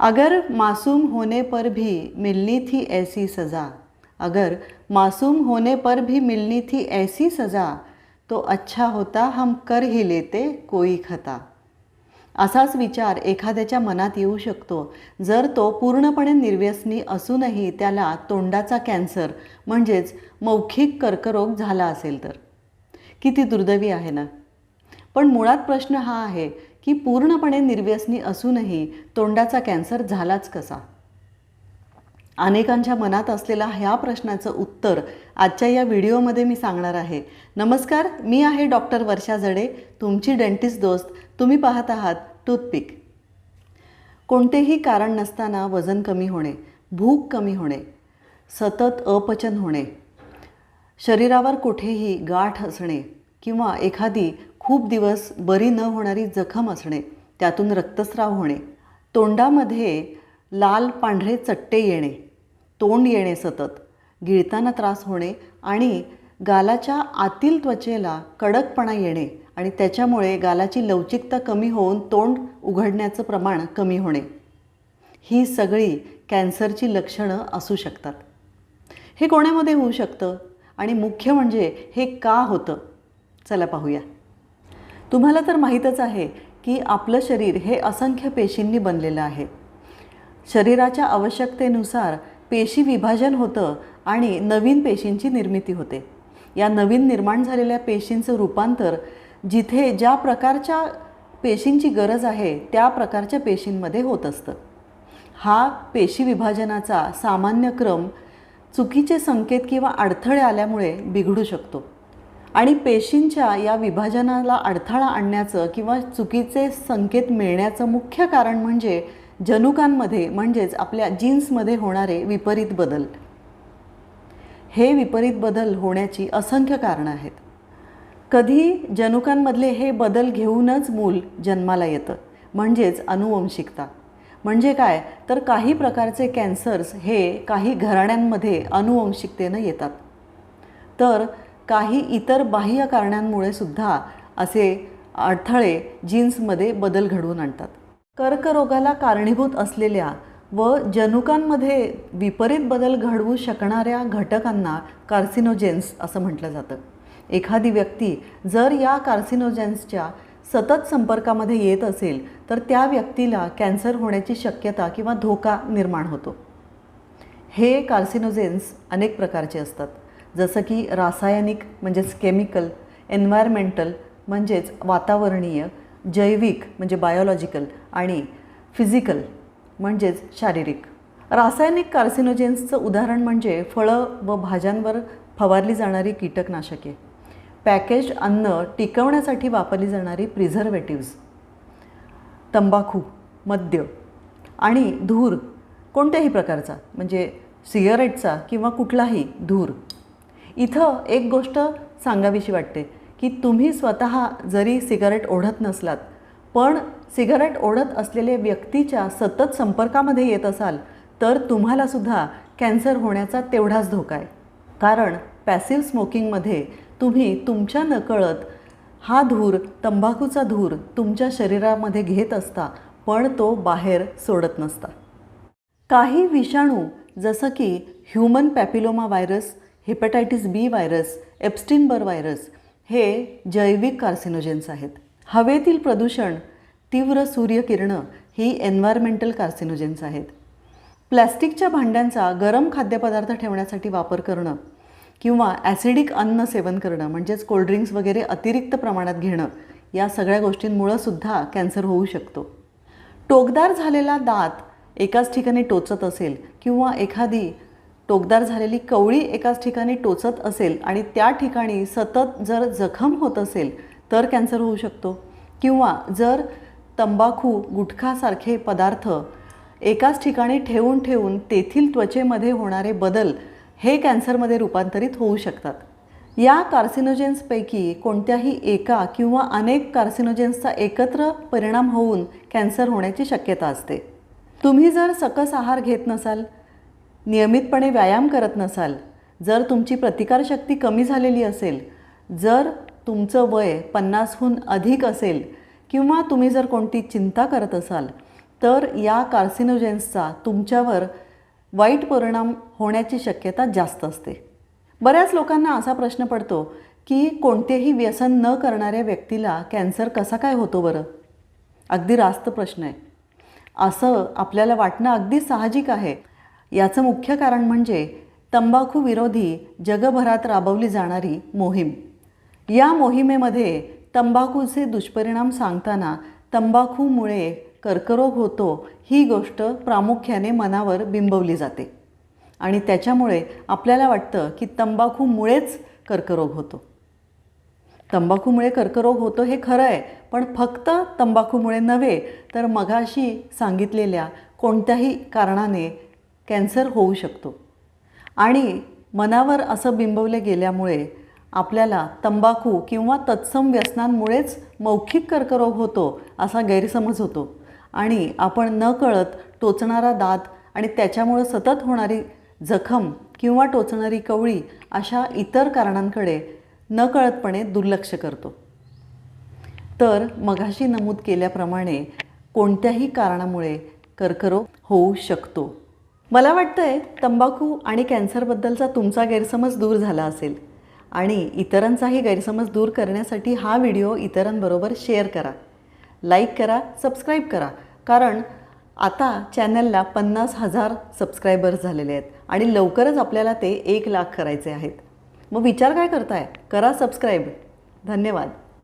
अगर मासूम होने पर भी मिलनी थी ऐसी सज़ा अगर मासूम होने पर भी मिलनी थी ऐसी सज़ा तो अच्छा होता हम कर ही लेते कोई खता। असाच विचार एखाद्याच्या मनात येऊ शकतो. जर तो पूर्णपणे निर्व्यसनी असूनही त्याला तोंडाचा कॅन्सर म्हणजेच मौखिक कर्करोग झाला असेल तर. किती दुर्दैवी आहे ना? पण मुळात प्रश्न हा आहे की पूर्णपणे निर्व्यसनी असूनही तोंडाचा कॅन्सर झालाच कसा? अनेकांच्या मनात असलेला ह्या प्रश्नाचं उत्तर आजच्या या व्हिडिओमध्ये मी सांगणार आहे. नमस्कार मी आहे डॉक्टर वर्षा जडे तुमची डेंटिस्ट दोस्त. तुम्ही पाहत आहात टूथपिक. कोणतेही कारण नसताना वजन कमी होणे भूक कमी होणे सतत अपचन होणे शरीरावर कुठेही गाठ असणे किंवा एखादी खूप दिवस बरी न होणारी जखम असणे त्यातून रक्तस्राव होणे तोंडामध्ये लाल पांढरे चट्टे येणे तोंड येणे सतत गिळताना त्रास होणे आणि गालाच्या आतील त्वचेला कडकपणा येणे आणि त्याच्यामुळे गालाची लवचिकता कमी होऊन तोंड उघडण्याचं प्रमाण कमी होणे. ही सगळी कॅन्सरची लक्षणं असू शकतात. हे कोणामध्ये होऊ शकतं? आणि मुख्य म्हणजे हे का होतं? चला पाहूया. तुम्हाला तर माहीतच आहे की आपलं शरीर हे असंख्य पेशींनी बनलेलं आहे. शरीराच्या आवश्यकतेनुसार पेशी विभाजन होतं आणि नवीन पेशींची निर्मिती होते. या नवीन निर्माण झालेल्या पेशींचं रूपांतर जिथे ज्या प्रकारच्या पेशींची गरज आहे त्या प्रकारच्या पेशींमध्ये होत असतं. हा पेशी विभाजनाचा सामान्य क्रम चुकीचे संकेत किंवा अडथळे आल्यामुळे बिघडू शकतो. आणि पेशींच्या या विभाजनाला अडथळा आणण्याचं किंवा चुकीचे संकेत मिळण्याचं मुख्य कारण म्हणजे जनुकांमध्ये म्हणजेच आपल्या जीन्समध्ये होणारे विपरीत बदल. हे विपरीत बदल होण्याची असंख्य कारणं आहेत. कधी जनुकांमधले हे बदल घेऊनच मूल जन्माला येतं म्हणजेच अनुवंशिकता. म्हणजे काय? तर काही प्रकारचे कॅन्सर्स हे काही घराण्यांमध्ये अनुवंशिकतेनं येतात. तर काही इतर बाह्य कारणांमुळे सुद्धा असे अडथळे जीन्समध्ये बदल घडवून आणतात. कर्करोगाला कारणीभूत असलेल्या व जनुकांमध्ये विपरीत बदल घडवू शकणाऱ्या घटकांना कार्सिनोजेन्स असं म्हटलं जातं. एखादी व्यक्ती जर या कार्सिनोजेन्सच्या सतत संपर्कामध्ये येत असेल तर त्या व्यक्तीला कॅन्सर होण्याची शक्यता किंवा धोका निर्माण होतो. हे कार्सिनोजेन्स अनेक प्रकारचे असतात. जसं की रासायनिक म्हणजेच केमिकल एन्व्हायरमेंटल म्हणजेच वातावरणीय जैविक म्हणजे बायोलॉजिकल आणि फिजिकल म्हणजेच शारीरिक. रासायनिक कार्सिनोजेन्सचं उदाहरण म्हणजे फळं व भाज्यांवर फवारली जाणारी कीटकनाशके. पॅकेज अन्न टिकवण्यासाठी वापरली जाणारी प्रिझर्वेटिव्ज तंबाखू मद्य आणि धूर कोणत्याही प्रकारचा म्हणजे सिगारेटचा किंवा कुठलाही धूर. इथं एक गोष्ट सांगावीशी वाटते की तुम्ही स्वतः जरी सिगारेट ओढत नसलात पण सिगारेट ओढत असलेल्या व्यक्तीच्या सतत संपर्कामध्ये येत असाल तर तुम्हालासुद्धा कॅन्सर होण्याचा तेवढाच धोका आहे. कारण पॅसिव्ह स्मोकिंगमध्ये तुम्ही तुमच्या नकळत हा धूर तंबाखूचा धूर तुमच्या शरीरामध्ये घेत असता पण तो बाहेर सोडत नसता. काही विषाणू जसं की human papilloma virus hepatitis B virus Epstein Barr virus हे जैविक कार्सिनोजेन्स आहेत. हवेतील प्रदूषण तीव्र सूर्यकिरणं ही एन्व्हायरमेंटल कार्सिनोजेन्स आहेत. प्लॅस्टिकच्या भांड्यांचा गरम खाद्यपदार्थ ठेवण्यासाठी वापर करणं किंवा ॲसिडिक अन्न सेवन करणं म्हणजेच कोल्ड्रिंक्स वगैरे अतिरिक्त प्रमाणात घेणं या सगळ्या गोष्टींमुळं सुद्धा कॅन्सर होऊ शकतो. टोकदार झालेला दात एकाच ठिकाणी टोचत असेल किंवा एखादी टोकदार झालेली कवळी एकाच ठिकाणी टोचत असेल आणि त्या ठिकाणी सतत जर जखम होत असेल तर कॅन्सर होऊ शकतो. किंवा जर तंबाखू गुटखासारखे पदार्थ एकाच ठिकाणी ठेवून ठेवून तेथील त्वचेमध्ये होणारे बदल हे कॅन्सरमध्ये रूपांतरित होऊ शकतात. या कार्सिनोजेन्सपैकी कोणत्याही एका किंवा अनेक कार्सिनोजेन्सचा एकत्र परिणाम होऊन कॅन्सर होण्याची शक्यता असते. तुम्ही जर सकस आहार घेत नसाल नियमितपणे व्यायाम करत नसाल जर तुमची प्रतिकारशक्ती कमी झालेली असेल जर तुमचं वय पन्नासहून अधिक असेल किंवा तुम्ही जर कोणती चिंता करत असाल तर या कार्सिनोजेन्सचा तुमच्यावर वाईट परिणाम होण्याची शक्यता जास्त असते. बऱ्याच लोकांना असा प्रश्न पडतो की कोणतेही व्यसन न करणाऱ्या व्यक्तीला कॅन्सर कसा काय होतो बरं? अगदी रास्त प्रश्न आहे. असं आपल्याला वाटणं अगदी साहजिक आहे. याचं मुख्य कारण म्हणजे तंबाखू विरोधी जगभरात राबवली जाणारी मोहीम. या मोहिमेमध्ये तंबाखूचे दुष्परिणाम सांगताना तंबाखूमुळे कर्करोग होतो ही गोष्ट प्रामुख्याने मनावर बिंबवली जाते. आणि त्याच्यामुळे आपल्याला वाटतं की तंबाखूमुळेच कर्करोग होतो. तंबाखूमुळे कर्करोग होतो हे खरं आहे पण फक्त तंबाखूमुळे नव्हे तर मगाशी सांगितलेल्या कोणत्याही कारणाने कॅन्सर होऊ शकतो. आणि मनावर असं बिंबवले गेल्यामुळे आपल्याला तंबाखू किंवा तत्सम व्यसनांमुळेच मौखिक कर्करोग होतो असा गैरसमज होतो. आणि आपण न कळत टोचणारा दात आणि त्याच्यामुळं सतत होणारी जखम किंवा टोचणारी कवळी अशा इतर कारणांकडे नकळतपणे दुर्लक्ष करतो. तर मघाशी नमूद केल्याप्रमाणे कोणत्याही कारणामुळे कर्करोग होऊ शकतो. मला वाटतंय तंबाखू आणि कॅन्सरबद्दलचा तुमचा गैरसमज दूर झाला असेल. आणि इतरांचाही गैरसमज दूर करण्यासाठी हा व्हिडिओ इतरांबरोबर शेअर करा. लाईक करा सबस्क्राईब करा. कारण आता चॅनलला पन्नास हजार सबस्क्रायबर्स झालेले आहेत आणि लवकरच आपल्याला ते एक लाख करायचे आहेत. मग विचार काय करताय? करा सबस्क्राईब. धन्यवाद.